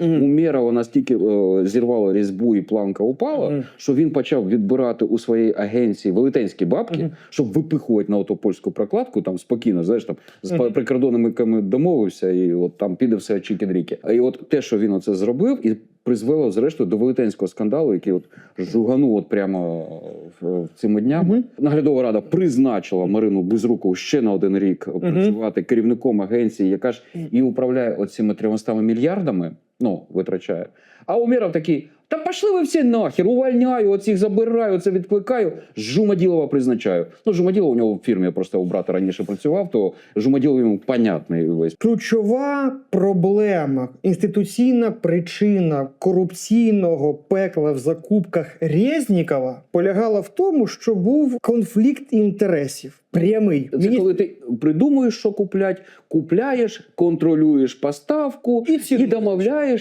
Мгм. У Мерова настільки е, зірвало різьбу і планка упала, Мгм. що він почав відбирати у своїй агенції велетенські бабки, Мгм. щоб випихувати на ото польську прокладку, там спокійно, знаєш, там з Мгм. прикордонниками домовився, і от там піде все чікен-ріки. І от те, що він оце зробив, і призвело зрештою до велетенського скандалу, який от жуганув от прямо в, цими днями. Мгм. Наглядова рада призначила Марину Безрукову ще на один рік працювати керівником агенції, яка ж і управляє оцими 300 мільярдами. Ну, витрачає. А Уміров такий: та пішли ви всі нахер, увольняю, оцих забираю, це відкликаю. Жумаділова призначаю. Ну, Жумаділов у нього в фірмі просто у брата раніше працював, то Жумаділов йому понятний весь. Ключова проблема, інституційна причина корупційного пекла в закупках Резнікова полягала в тому, що був конфлікт інтересів. Прямий. Це Міністр- коли ти придумуєш, що куплять, купляєш, контролюєш поставку І і, домовляєш.